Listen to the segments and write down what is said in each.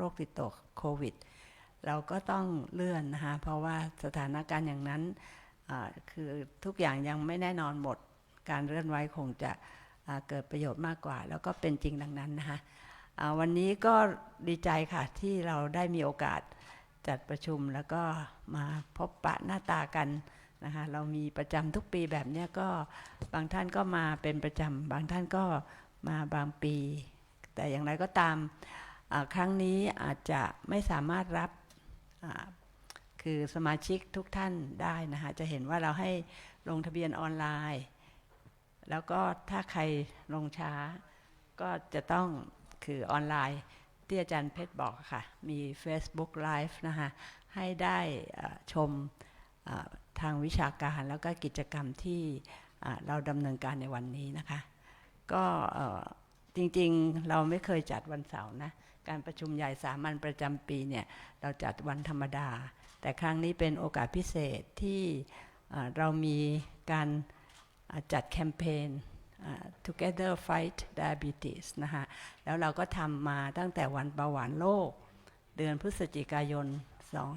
โรคติดต่อโควิด เราก็ต้องเลื่อนนะคะเพราะว่าสถานการณ์อย่างนั้นคือทุกอย่างยังไม่แน่นอนหมดการเลื่อนไว้คงจะเกิดประโยชน์มากกว่า แล้วก็เป็นจริงดังนั้นนะคะวันนี้ก็ดีใจค่ะที่เราได้มีโอกาสจัดประชุมแล้วก็มาพบปะหน้าตากันนะคะเรามีประจำทุกปีแบบนี้ก็บางท่านก็มาเป็นประจำบางท่านก็มาบางปี แต่อย่างไรก็ตาม ครั้งนี้อาจจะไม่สามารถรับคือสมาชิกทุกท่านได้นะคะจะเห็นว่าเราให้ลงทะเบียนออนไลน์ แล้วก็ถ้าใครลงช้า ก็จะต้องคือออนไลน์ที่อาจารย์เพชรบอกค่ะ มี Facebook Live นะคะให้ได้ชมทางวิชาการแล้วก็กิจกรรมที่เราดำเนินการในวันนี้นะคะ ก็จริงๆเราไม่เคยจัดวันเสาร์นะ การประชุมใหญ่สามัญประจำปีเนี่ยเราจัดวันธรรมดา แต่ครั้งนี้เป็นโอกาสพิเศษที่เรามีการจัดแคมเปญ Together Fight Diabetes นะคะแล้วเราก็ทำมาตั้งแต่วันเบาหวานโลก เดือนพฤศจิกายน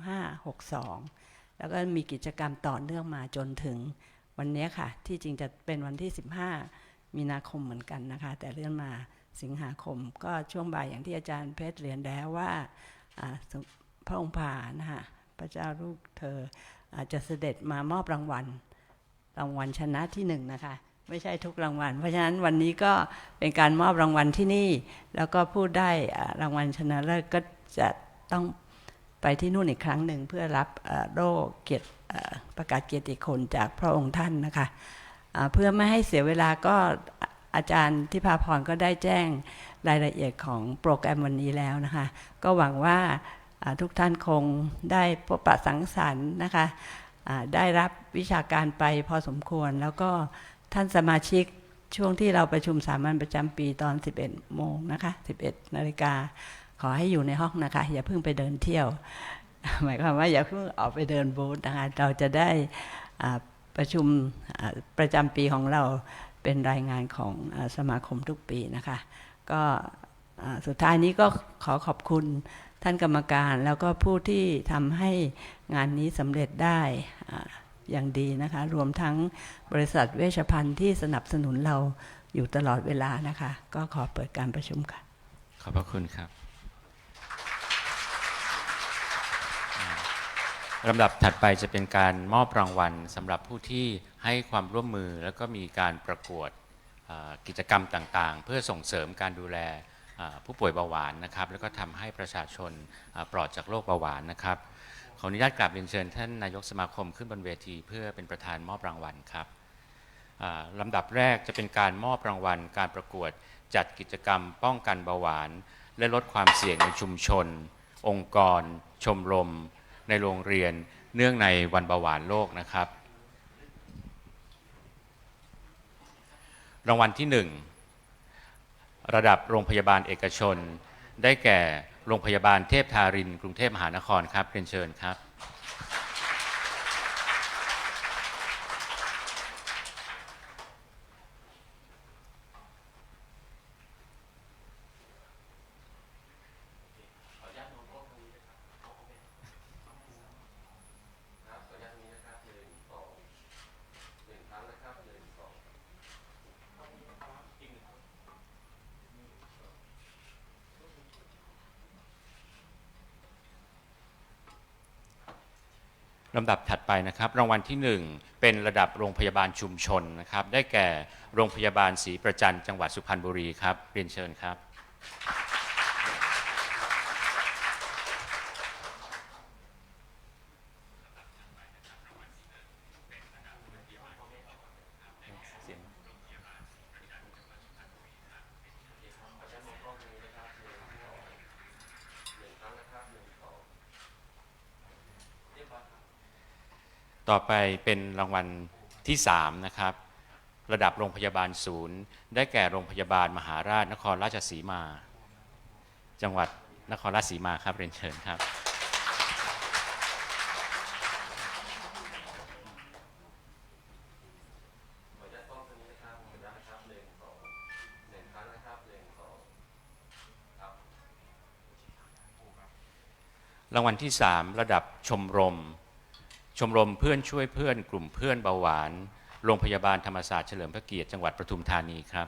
2562 แล้วก็มีกิจกรรมต่อเนื่องมาจนถึงวันนี้ค่ะ ที่จริงจะเป็นวันที่ 15 มีนาคมเหมือนกันนะคะ แต่เลื่อนมา สิงหาคม ก็ช่วงบ่ายอย่างที่อาจารย์เพชรเรียนแล้วว่าพระองค์ผ่านะคะพระเจ้าลูกเธออาจจะเสด็จมามอบรางวัลรางวัลชนะที่หนึ่งนะคะไม่ใช่ทุกรางวัล เพราะฉะนั้นวันนี้ก็เป็นการมอบรางวัลที่นี่ แล้วก็ผู้ได้รางวัลชนะเลิศก็จะต้องไปที่นู่นอีกครั้งหนึ่งเพื่อรับโล่เกียรติประกาศเกียรติคุณจากพระองค์ท่านนะคะ เพื่อไม่ให้เสียเวลาก็ อาจารย์ทิพาพรก็ได้แจ้งรายละเอียดของโปรแกรมวันนี้แล้วนะคะ ก็หวังว่าทุกท่านคงได้พบปะสังสรรค์นะคะได้รับวิชาการไปพอสมควร แล้วก็ท่านสมาชิกช่วงที่เราประชุมสามัญประจำปีตอน 11 โมงนะคะ 11 นาฬิกา ขอให้อยู่ในห้องนะคะ อย่าเพิ่งไปเดินเที่ยว หมายความว่าอย่าเพิ่งออกไปเดินบูธนะคะ เราจะได้ประชุมประจำปีของเรา เป็นรายงานของสมาคมทุกปีนะคะ ก็สุดท้ายนี้ก็ขอขอบคุณท่านกรรมการแล้วก็ผู้ที่ทำให้งานนี้สำเร็จได้อย่างดีนะคะ รวมทั้งบริษัทเวชภัณฑ์ที่สนับสนุนเราอยู่ตลอดเวลานะคะ ก็ขอเปิดการประชุมค่ะ ขอบพระคุณครับ ลำดับถัดไปจะเป็นการมอบรางวัลสำหรับผู้ที่ให้ความร่วมมือแล้วก็มีการประกวดกิจกรรมต่างๆ เพื่อส่งเสริมการดูแลผู้ป่วยเบาหวานนะครับ แล้วก็ทำให้ประชาชนปลอดจากโรคเบาหวานนะครับ ขออนุญาตกราบเรียนเชิญท่านนายกสมาคมขึ้นบนเวที เพื่อเป็นประธานมอบรางวัลครับลำดับแรกจะเป็นการมอบรางวัล การประกวดจัดกิจกรรมป้องกันเบาหวาน และลดความเสี่ยงในชุมชน องค์กร ชมรม ในโรงเรียนเนื่องในวันเบาหวานโลกนะครับ รางวัลที่ 1 ระดับโรงพยาบาลเอกชน ได้แก่โรงพยาบาลเทพทาริน กรุงเทพมหานครครับเรียนเชิญครับ นะครับ รางวัลที่ 1 เป็นระดับโรงพยาบาลชุมชนนะครับ ได้แก่โรงพยาบาลศรีประจันจังหวัดสุพรรณบุรีครับ เรียนเชิญครับ ต่อไปเป็นรางวัลที่ 3 นะครับ ระดับโรงพยาบาลศูนย์ ได้แก่โรงพยาบาลมหาราชนครราชสีมา จังหวัดนครราชสีมาครับเรียนเชิญครับ รางวัลที่ 3 ระดับชมรม ชมรมเพื่อนช่วยเพื่อนกลุ่มเพื่อนเบาหวาน โรงพยาบาลธรรมศาสตร์เฉลิมพระเกียรติจังหวัดปทุมธานีครับ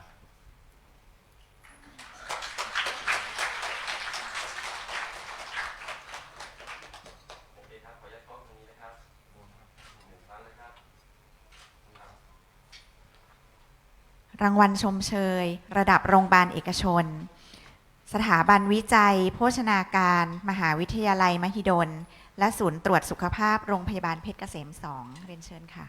รางวัลชมเชย ระดับโรงพยาบาลเอกชน สถาบันวิจัย โภชนาการ มหาวิทยาลัยมหิดล และศูนย์ตรวจสุขภาพโรงพยาบาลเพชรเกษม2เรียนเชิญค่ะ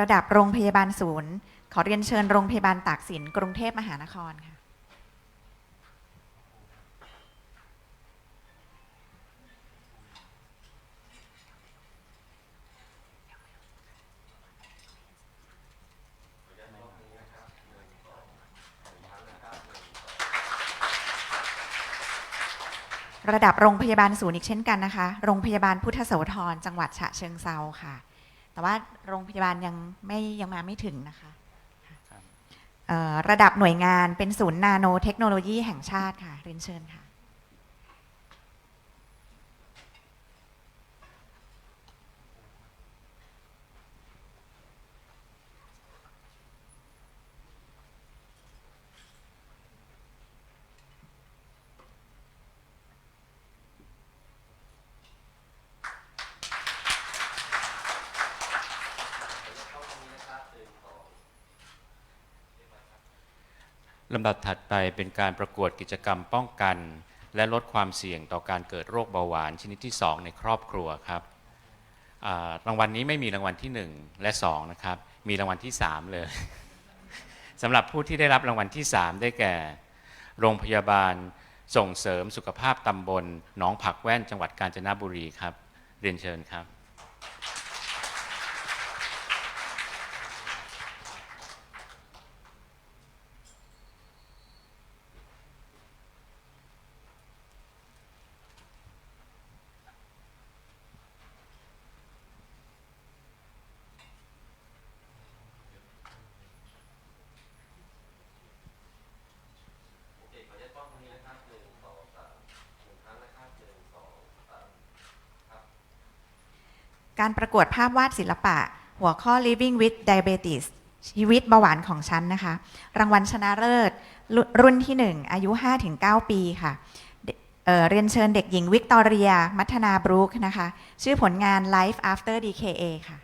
ระดับโรงพยาบาลศูนย์ ขอเรียนเชิญโรงพยาบาลตากสินกรุงเทพมหานครค่ะ ระดับโรงพยาบาลศูนย์อีกเช่นกันนะคะ โรงพยาบาลพุทธโสธรจังหวัดฉะเชิงเซาค่ะ แต่ว่าโรงพยาบาลยังไม่ยังมาไม่ถึงนะคะเอ่อระดับหน่วยงานเป็นศูนย์นาโนเทคโนโลยีแห่งชาติค่ะเรียนเชิญค่ะ ลำดับถัดไปเป็นการประกวดกิจกรรมป้องกัน และลดความเสี่ยงต่อการเกิดโรคเบาหวานชนิดที่ 2 ในครอบครัวครับรางวัลนี้ไม่มีรางวัลที่ 1 และ 2 นะครับ มีรางวัลที่ 3 เลย สำหรับผู้ที่ได้รับรางวัลที่ 3 ได้แก่ โรงพยาบาลส่งเสริมสุขภาพตำบลหนองผักแว่นจังหวัดกาญจนบุรีครับ เรียนเชิญครับ การประกวดภาพวาดศิลปะ หัวข้อ Living with Diabetes ชีวิตเบาหวานของฉันนะคะ รางวัลชนะเลิศ รุ่นที่ 1 อายุ 5-9 ปีค่ะเเอ่อเรียนเชิญเด็กหญิงวิกตอเรีย มัฒนาบรูคนะคะ ชื่อผลงาน Life After DKA ค่ะ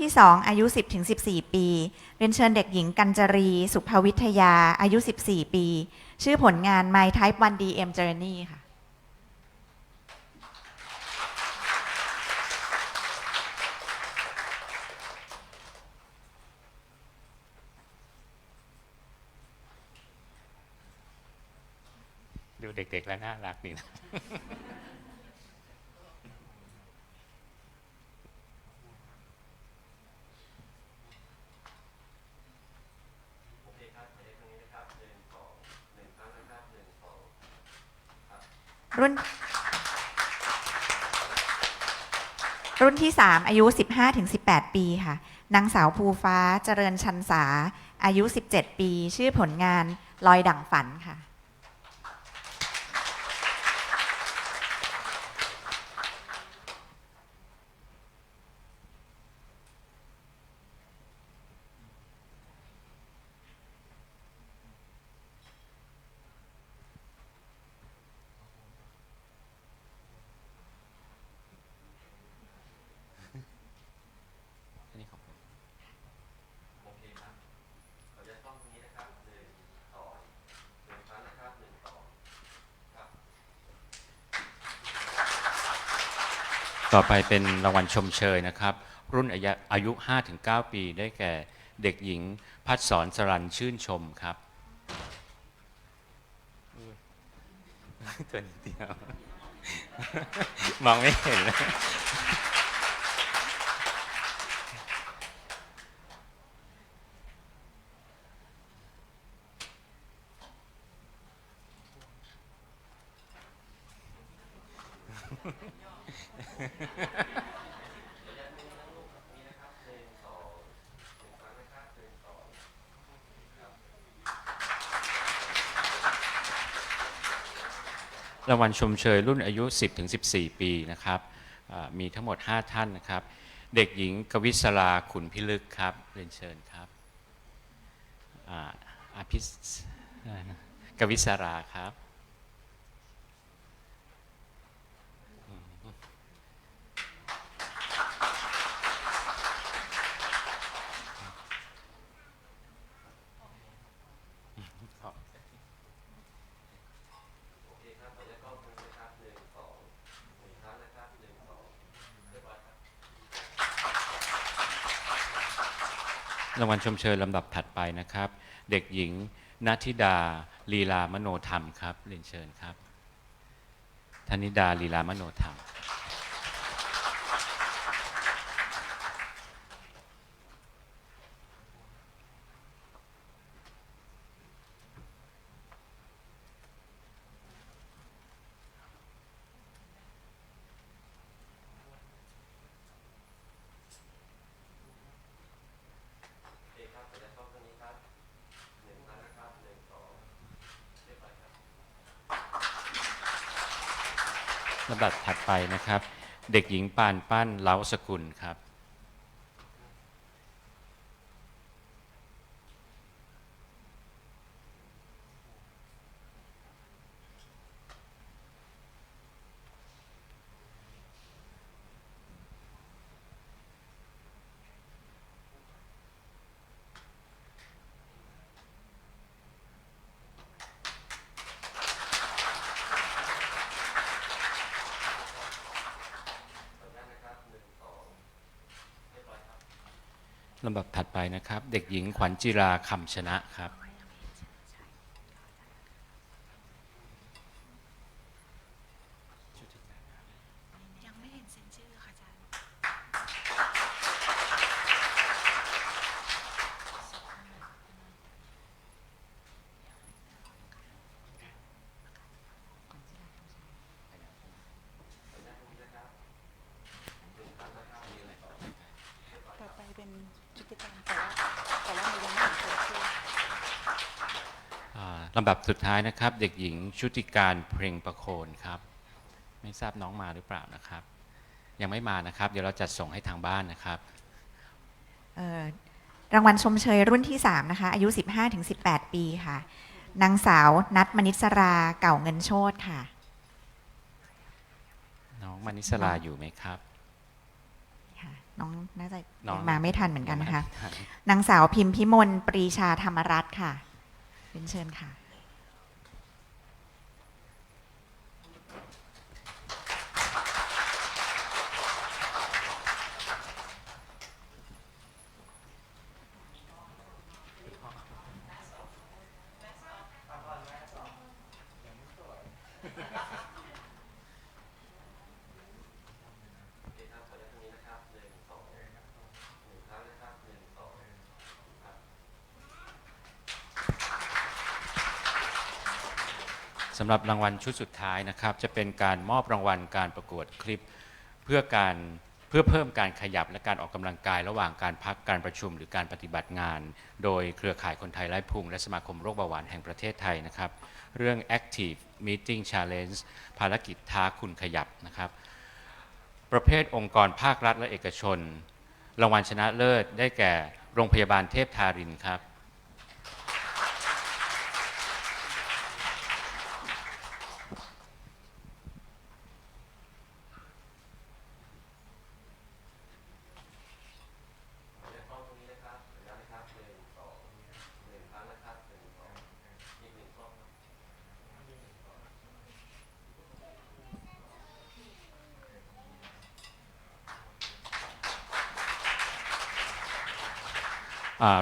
ที่ 2 อายุ 10-14 ปี เรียนเชิญเด็กหญิงกัญจรี สุภวิทยา อายุ 14 ปี ชื่อผลงาน My Type 1 DM Journey ค่ะ ดูเด็กๆแล้วน่ารักดีนะ รุ่น รุ่นที่ 3 อายุ 15-18 ปีค่ะ นางสาวภูฟ้าเจริญชันษาอายุ 17 ปี ชื่อผลงานลอยดั่งฝันค่ะ ต่อไปเป็นรางวัลชมเชยนะครับ รุ่นอายุอายุ 5-9 ปีได้แก่เด็กหญิง พัดสอนสรันชื่นชมครับตัวนิดเดียว มองไม่เห็นเลย รางวัลชมเชยรุ่นอายุ 10-14 ปีนะครับมีทั้งหมด 5 ท่านนะครับ เด็กหญิงกวิศราขุนพิลึกครับเรียนเชิญครับอาภิสกวิศราครับ รางวัลชมเชยลำดับถัดไปนะครับ เด็กหญิงนัทธิดา ลีลามโนธรรมครับเรียนเชิญครับธนิดาลีลามโนธรรม ลำดับถัดไป นะครับ เด็กหญิงปานปั้นเล้าสกุลครับ ลำดับถัดไปนะครับ เด็กหญิงขวัญจิราคำชนะครับ ยังไม่เห็นเซ็นชื่อค่ะอาจารย์ ต่อไปเป็นกิจกรรมแต่ว่าแต่ว่าหนูยังไม่เห็นเซ็นชื่อ อ่าลำดับสุดท้ายนะครับ เด็กหญิงชุติการเพลงประโคนครับ ไม่ทราบน้องมาหรือเปล่านะครับ ยังไม่มานะครับ เดี๋ยวเราจัดส่งให้ทางบ้านนะครับ เอ่อรางวัลชมเชยรุ่นที่ 3 นะคะ อายุ 15-18 ปีค่ะ นางสาวนัทมณิสราเก่าเงินโชตค่ะ น้องมานิสลาอยู่ไหมครับ ค่ะ น้องน่าจะน้อง มาไม่ทันเหมือนกันนะคะยังไม่ทันนางสาวพิมพิมลปรีชาธรรมรัตน์ค่ะเรียนเชิญค่ะ สำหรับรางวัลชุดสุดท้ายนะครับ จะเป็นการมอบรางวัลการประกวดคลิป เพื่อการเพื่อเพิ่มการขยับและการออกกำลังกายระหว่างการพักการประชุมหรือการปฏิบัติงาน โดยเครือข่ายคนไทยไร้พุงและสมาคมโรคเบาหวานแห่งประเทศไทยนะครับ เรื่อง Active Meeting Challenge ภารกิจท้าคุณขยับนะครับ ประเภทองค์กรภาครัฐและเอกชน รางวัลชนะเลิศได้แก่โรงพยาบาลเทพทารินครับ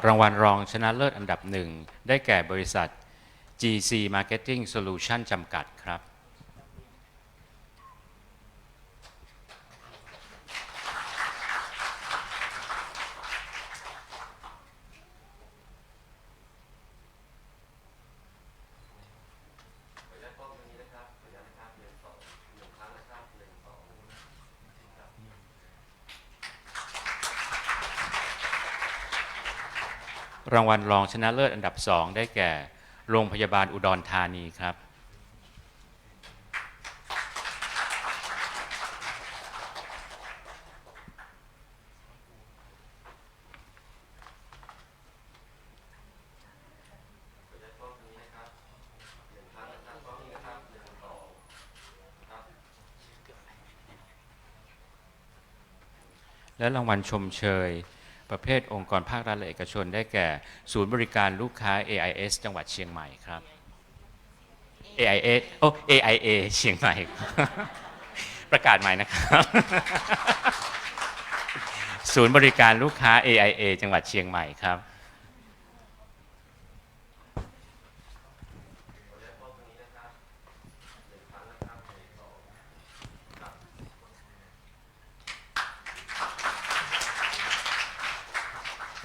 รางวัลรองชนะเลิศอันดับหนึ่ง ได้แก่บริษัท GC Marketing Solution จำกัดครับ รางวัลรองชนะเลิศอันดับสองได้แก่ โรงพยาบาลอุดรธานีครับ และรางวัลชมเชย ประเภทองค์กรภาครัฐและเอกชน ได้แก่ ศูนย์บริการลูกค้า AIS จังหวัดเชียงใหม่ครับ AIS โอ้ AIA เชียงใหม่ ประกาศใหม่นะครับ ศูนย์บริการลูกค้า AIA จังหวัดเชียงใหม่ครับ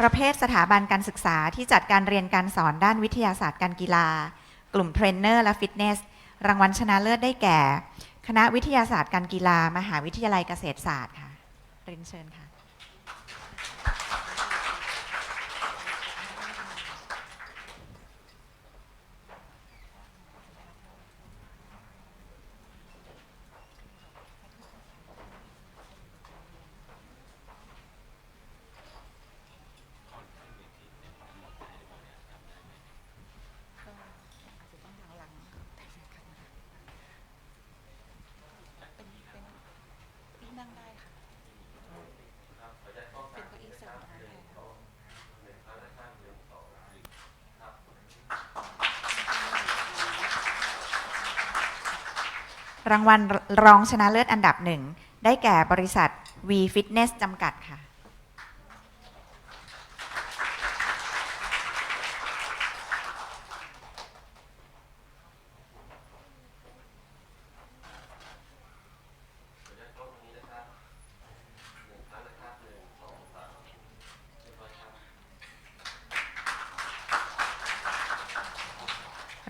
ประเภทสถาบันการศึกษาที่จัดการเรียนการสอนด้านวิทยาศาสตร์การกีฬา กลุ่มเทรนเนอร์และฟิตเนส รางวัลชนะเลิศได้แก่ คณะวิทยาศาสตร์การกีฬา มหาวิทยาลัยเกษตรศาสตร์ค่ะ เรียนเชิญค่ะ พี่นั่งได้ค่ะ เป็นเก้าอี้สำนักงานค่ะ รางวัลรองชนะเลิศอันดับหนึ่ง ได้แก่บริษัท V Fitness จำกัดค่ะ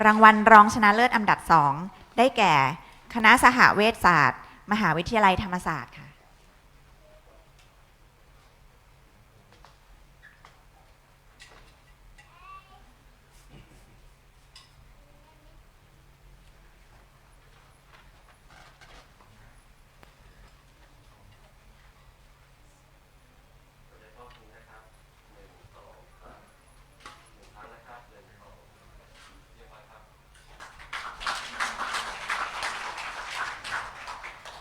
รางวัลรองชนะเลิศอันดับสอง ได้แก่ คณะสหเวชศาสตร์ มหาวิทยาลัยธรรมศาสตร์ค่ะ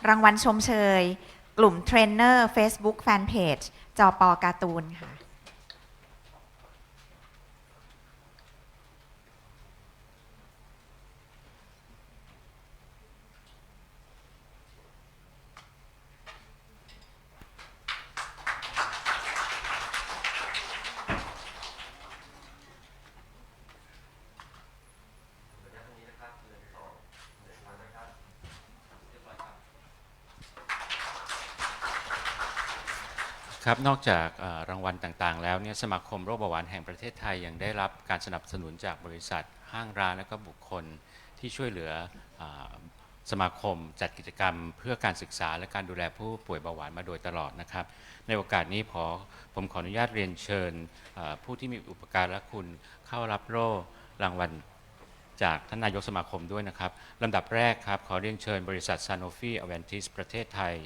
รางวัลชมเชย กลุ่มเทรนเนอร์ Facebook Fanpage จอปอการ์ตูนค่ะ ครับนอกจากรางวัลต่างๆ แล้วเนี่ยสมาคมโรคเบาหวานแห่งประเทศไทยยังได้รับการสนับสนุนจากบริษัทห้างร้านและก็บุคคลที่ช่วยเหลืออสมาคมจัดกิจกรรม เพื่อการศึกษาและการดูแลผู้ป่วยเบาหวานมาโดยตลอดนะครับ ในโอกาสนี้พอผมขออนุญาตเรียนเชิญผู้ที่มีอุปการะคุณเข้ารับโล่รางวัลจากท่านนายกสมาคมด้วยนะครับลำดับแรกครับ ขอเรียนเชิญบริษัทซานโ f ฟีอเวนติสประเทศไทย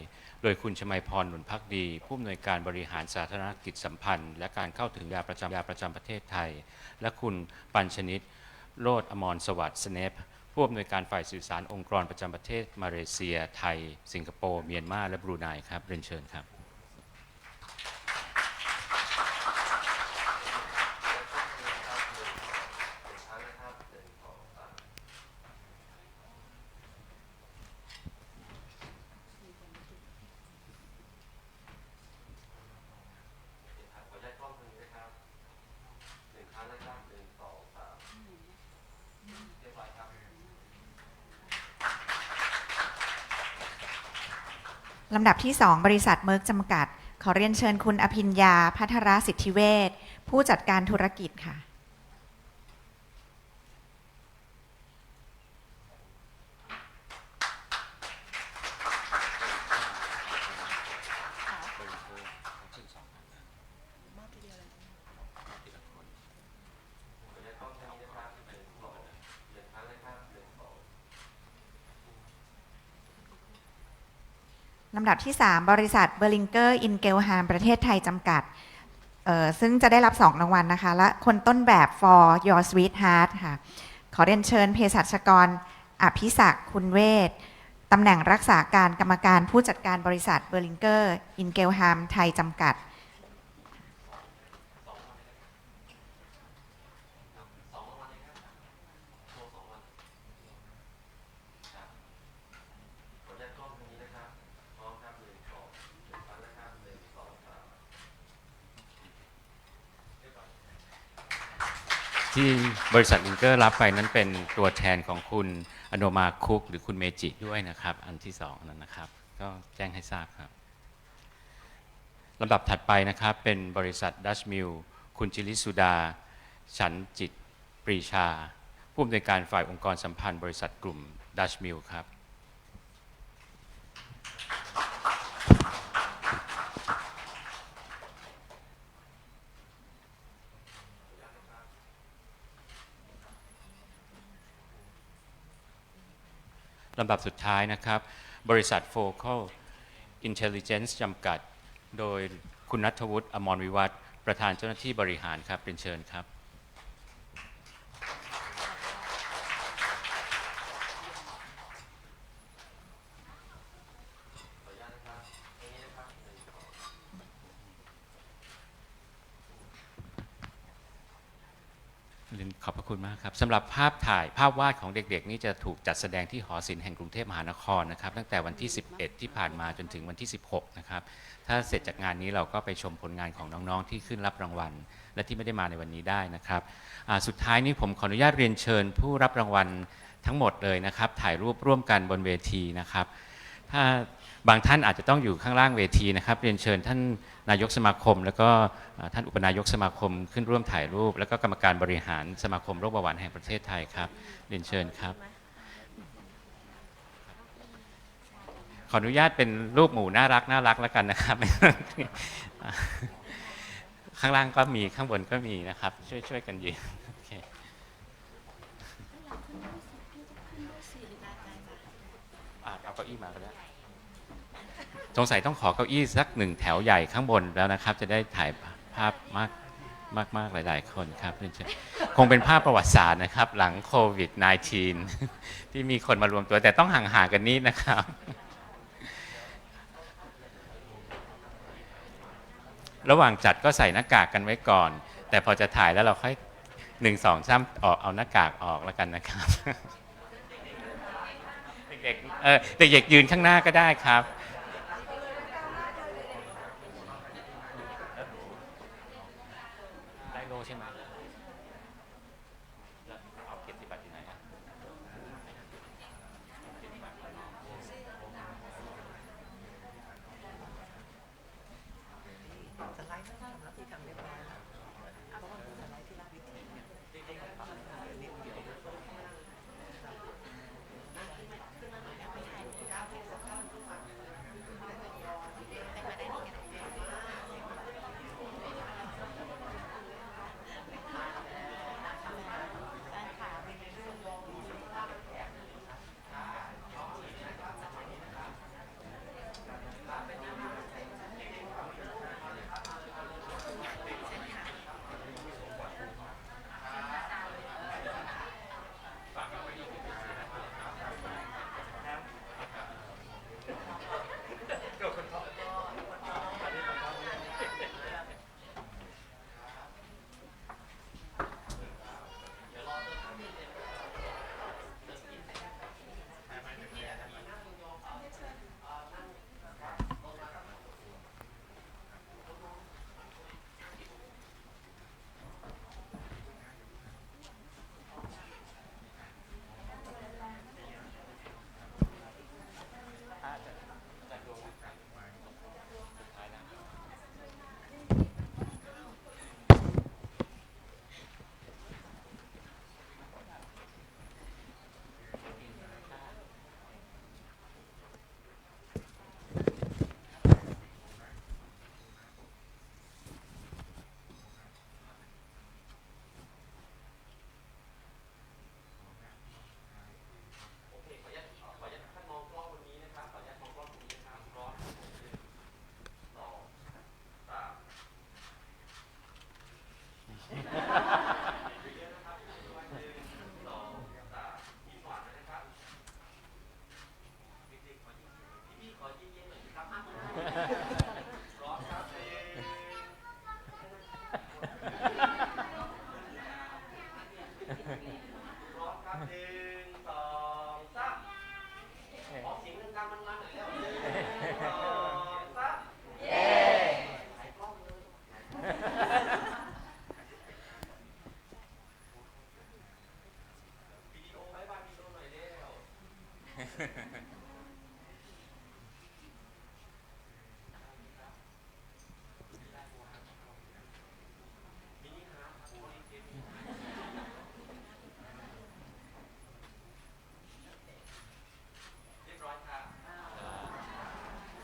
โดยคุณชมัยพรหนุนพักดี ผู้อำนวยการบริหารสาธารณกิจสัมพันธ์ และการเข้าถึงยาประจำยาประจำประเทศไทย และคุณปัญชนิตโลดอมรสวัสดิ์สเนปผู้อำนวยการฝ่ายสื่อสารองค์กรประจำประเทศมาเลเซีย ไทย สิงคโปร์ เมียนมา และบรูไนครับเรียนเชิญครับ ลำดับที่ 2 บริษัทเมิร์กจำกัด ขอเรียนเชิญคุณอภิญญาพัทรสิทธิเวชผู้จัดการธุรกิจค่ะ มอบทีเดียวเลย ลำดับที่ 3 บริษัทเบอร์ลิงเกอร์อินเกลฮามประเทศไทยจำกัด ซึ่งจะได้รับ 2 รางวัลนะคะ และคนต้นแบบ for your sweetheart ค่ะ ขอเรียนเชิญเภสัชกร อภิศักคุณเวศตำแหน่งรักษาการกรรมการผู้จัดการบริษัทเบอร์ลิงเกอร์อินเกลฮามไทยจำกัด ที่บริษัทอิงเกอร์รับไปนั้นเป็นตัวแทนของคุณอโนมาคุก หรือคุณเมจิด้วยนะครับ อันที่สองนั้นนะครับ ก็แจ้งให้ทราบครับลำดับถัดไปนะครับ เป็นบริษัทดัชมิลคุณจิริสุดา ฉันจิตปรีชา ผู้อำนวยการฝ่ายองค์กรสัมพันธ์บริษัทกลุ่มดัชมิลครับ ลำดับสุดท้ายนะครับ บริษัท Focal Intelligence จำกัด โดยคุณนัทวุฒิอมรวิวัฒประธานเจ้าหน้าที่บริหารครับเป็นเชิญครับ พระครับสำหรับภาพถ่ายภาพวาดของเด็กๆ นี่จะถูกจัดแสดงที่หอศิลป์แห่งกรุงเทพมหานครนะครับ ตั้งแต่วันที่ 11 ที่ผ่านมาจนถึงวันที่ 16 นะครับ ถ้าเสร็จจากงานนี้เราก็ไปชมผลงานของน้องๆ ที่ขึ้นรับรางวัล และที่ไม่ได้มาในวันนี้ได้นะครับสุดท้ายนี้ผมขออนุญาตเรียนเชิญผู้รับรางวัลทั้งหมดเลยนะครับ ถ่ายรูปร่วมกันบนเวทีนะครับ ถ้า บางท่านอาจจะต้องอยู่ข้างล่างเวทีนะครับเรียนเชิญท่านนายกสมาคม แล้วก็ท่านอุปนายกสมาคมขึ้นร่วมถ่ายรูป แล้วก็กรรมการบริหารสมาคมโรคเบาหวานแห่งประเทศไทยครับเรียนเชิญครับ ขออนุญาตเป็นรูปหมูน่ารักน่ารักแล้วกันนะครับข้างล่างก็มีข้างบนก็มีนะครับ ช่วยช่วยกันยืนโอเคอะเอาเก้าอี้มาก็ได้ สงสัยต้องขอเก้าอี้สักหนึ่งแถวใหญ่ข้างบนแล้วนะครับ จะได้ถ่ายภาพมากมากมากหลาย ๆ คนครับเรียนเชิญคงเป็นภาพประวัติศาสตร์นะครับ หลังโควิด -19 ที่มีคนมารวมตัวแต่ต้องห่าง ๆ กันนิดนะครับ ระหว่างจัดก็ใส่หน้ากากกันไว้ก่อน แต่พอจะถ่ายแล้วเราค่อยหนึ่งสองสามออกเอาหน้ากากออกแล้วกันนะครับ เด็กๆเออเด็กๆยืนข้างหน้าก็ได้ครับ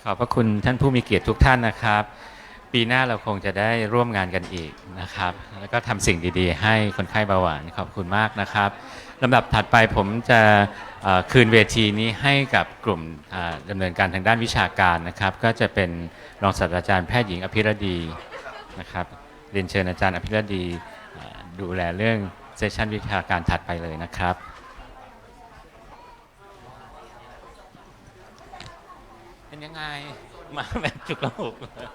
ขอบพระคุณท่านผู้มีเกียรติทุกท่านนะครับ ปีหน้าเราคงจะได้ร่วมงานกันอีกนะครับ แล้วก็ทำสิ่งดีๆ ให้คนไข้เบาหวานขอบคุณมากนะครับลำดับถัดไปผมจะคืนเวทีนี้ให้กับกลุ่มดำเนินการทางด้านวิชาการนะครับ ก็จะเป็นรองศาสตราจารย์แพทย์หญิงอภิรดีนะครับเรียนเชิญอาจารย์อภิรดีดูแลเรื่องเซสชันวิชาการถัดไปเลยนะครับ เป็น ยังไง มาแบบจุกระหุกเลย